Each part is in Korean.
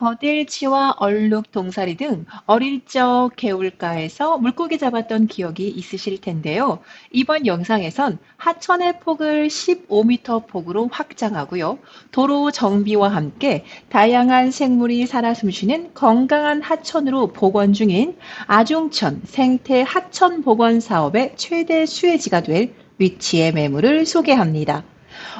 버들치와 얼룩, 동사리 등 어릴 적 개울가에서 물고기 잡았던 기억이 있으실 텐데요. 이번 영상에선 하천의 폭을 15m 폭으로 확장하고요. 도로 정비와 함께 다양한 생물이 살아 숨쉬는 건강한 하천으로 복원 중인 아중천 생태 하천 복원 사업의 최대 수혜지가 될 위치의 매물을 소개합니다.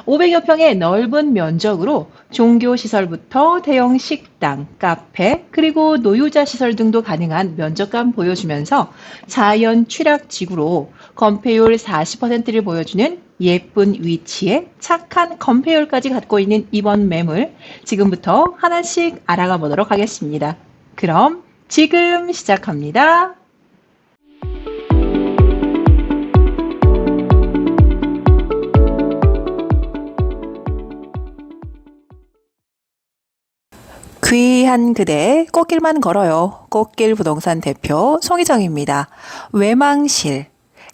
500여 평의 넓은 면적으로 종교시설부터 대형 식당, 카페, 그리고 노유자 시설 등도 가능한 면적감 보여주면서 자연 취락 지구로 건폐율 40%를 보여주는 예쁜 위치에 착한 건폐율까지 갖고 있는 이번 매물 지금부터 하나씩 알아가 보도록 하겠습니다. 그럼 지금 시작합니다. 귀한 그대 꽃길만 걸어요. 꽃길 부동산 대표 송희정입니다. 외망실.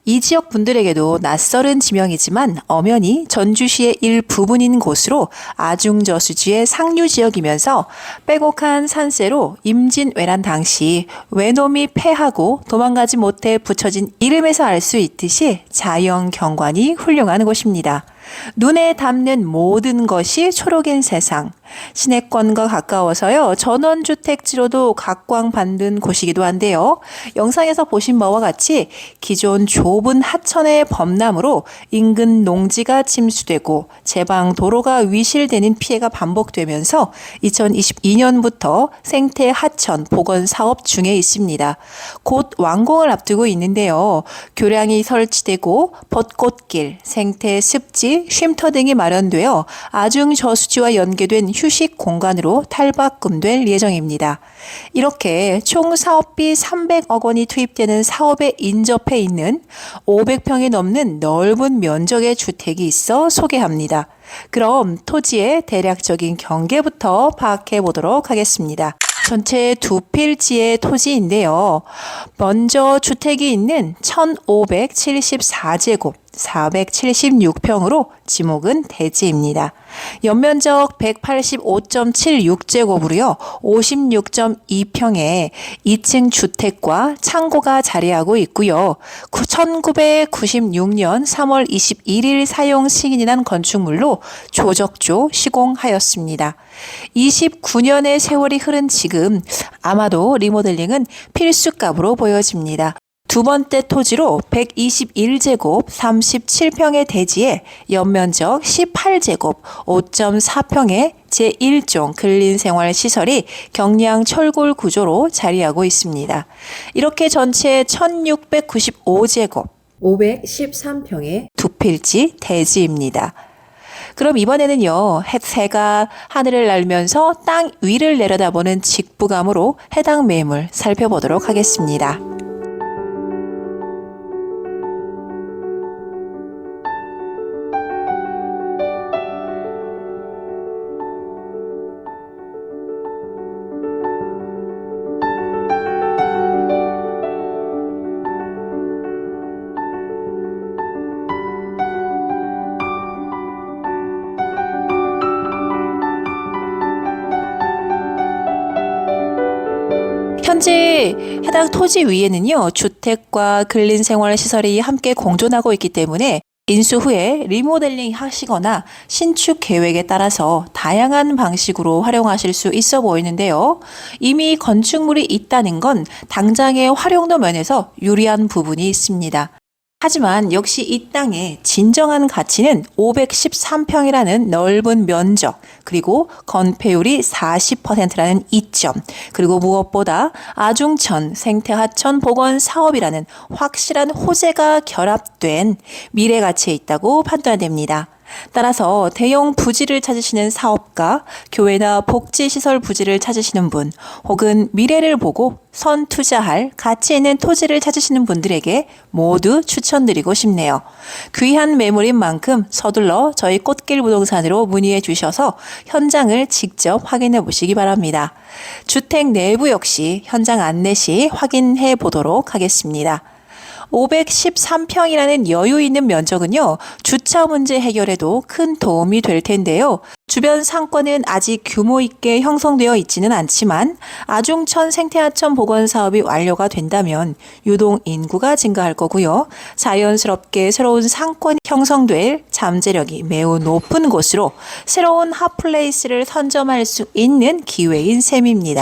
이 지역 분들에게도 낯설은 지명이지만 엄연히 전주시의 일부분인 곳으로 아중저수지의 상류 지역이면서 빼곡한 산세로 임진왜란 당시 외놈이 패하고 도망가지 못해 붙여진 이름에서 알 수 있듯이 자연 경관이 훌륭한 곳입니다. 눈에 담는 모든 것이 초록인 세상. 시내권과 가까워서요. 전원주택지로도 각광받는 곳이기도 한데요. 영상에서 보신 바와 같이 기존 좁은 하천의 범람으로 인근 농지가 침수되고 제방 도로가 위실되는 피해가 반복되면서 2022년부터 생태 하천 복원 사업 중에 있습니다. 곧 완공을 앞두고 있는데요. 교량이 설치되고 벚꽃길, 생태 습지, 쉼터 등이 마련되어 아중 저수지와 연계된 휴식 공간으로 탈바꿈될 예정입니다. 이렇게 총 사업비 300억 원이 투입되는 사업에 인접해 있는 500평이 넘는 넓은 면적의 주택이 있어 소개합니다. 그럼 토지의 대략적인 경계부터 파악해 보도록 하겠습니다. 전체 두 필지의 토지인데요. 먼저 주택이 있는 1574제곱 476평으로 지목은 대지입니다. 연면적 185.76제곱으로요. 56.2평에 2층 주택과 창고가 자리하고 있고요. 1996년 3월 21일 사용 승인이 난 건축물로 조적조 시공하였습니다. 29년의 세월이 흐른 지금 아마도 리모델링은 필수값으로 보여집니다. 두 번째 토지로 121제곱 37평의 대지에 연면적 18제곱 5.4평의 제1종 근린생활 시설이 경량 철골 구조로 자리하고 있습니다. 이렇게 전체 1695제곱 513평의 두 필지 대지입니다. 그럼 이번에는요, 햇새가 하늘을 날면서 땅 위를 내려다보는 직부감으로 해당 매물 살펴보도록 하겠습니다. 현재 해당 토지 위에는요, 주택과 근린 생활 시설이 함께 공존하고 있기 때문에 인수 후에 리모델링 하시거나 신축 계획에 따라서 다양한 방식으로 활용하실 수 있어 보이는데요. 이미 건축물이 있다는 건 당장의 활용도 면에서 유리한 부분이 있습니다. 하지만 역시 이 땅의 진정한 가치는 513평이라는 넓은 면적, 그리고 건폐율이 40%라는 이점, 그리고 무엇보다 아중천 생태하천 복원 사업이라는 확실한 호재가 결합된 미래 가치에 있다고 판단됩니다. 따라서 대형 부지를 찾으시는 사업가, 교회나 복지시설 부지를 찾으시는 분, 혹은 미래를 보고 선 투자할 가치 있는 토지를 찾으시는 분들에게 모두 추천드리고 싶네요. 귀한 매물인 만큼 서둘러 저희 꽃길 부동산으로 문의해 주셔서 현장을 직접 확인해 보시기 바랍니다. 주택 내부 역시 현장 안내 시 확인해 보도록 하겠습니다. 513평이라는 여유 있는 면적은요, 주차 문제 해결에도 큰 도움이 될 텐데요. 주변 상권은 아직 규모 있게 형성되어 있지는 않지만 아중천 생태하천 복원 사업이 완료가 된다면 유동 인구가 증가할 거고요. 자연스럽게 새로운 상권이 형성될 잠재력이 매우 높은 곳으로 새로운 핫플레이스를 선점할 수 있는 기회인 셈입니다.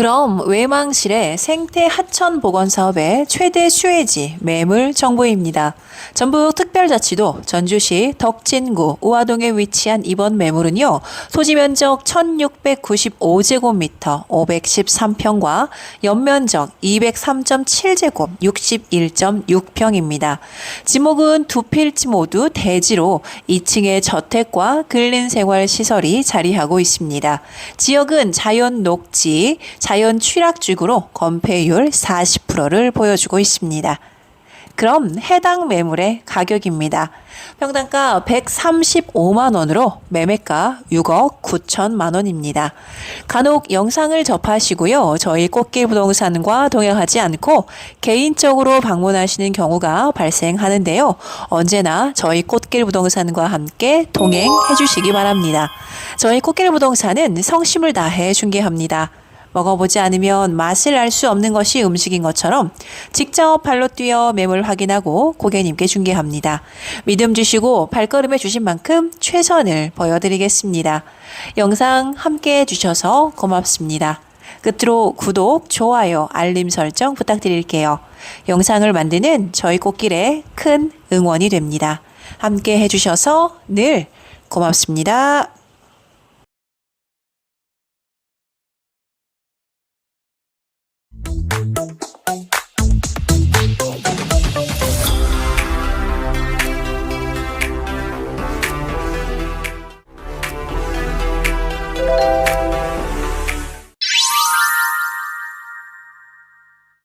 그럼 외망실의 생태 하천 복원 사업의 최대 수혜지 매물 정보입니다. 전북 특별자치도 전주시 덕진구 우화동에 위치한 이번 매물은요. 토지 면적 1695제곱미터 513평과 연면적 203.7제곱 61.6평입니다. 지목은 두 필지 모두 대지로 2층의 저택과 근린생활 시설이 자리하고 있습니다. 지역은 자연 녹지, 자연 취락지구로 건폐율 40%를 보여주고 있습니다. 그럼 해당 매물의 가격입니다. 평당가 135만 원으로 매매가 6억 9천만 원입니다. 간혹 영상을 접하시고요. 저희 꽃길 부동산과 동행하지 않고 개인적으로 방문하시는 경우가 발생하는데요. 언제나 저희 꽃길 부동산과 함께 동행해 주시기 바랍니다. 저희 꽃길 부동산은 성심을 다해 중개합니다. 먹어보지 않으면 맛을 알 수 없는 것이 음식인 것처럼 직접 발로 뛰어 매물 확인하고 고객님께 중개합니다. 믿음 주시고 발걸음해 주신 만큼 최선을 보여드리겠습니다. 영상 함께 해주셔서 고맙습니다. 끝으로 구독, 좋아요, 알림 설정 부탁드릴게요. 영상을 만드는 저희 꽃길에 큰 응원이 됩니다. 함께 해주셔서 늘 고맙습니다.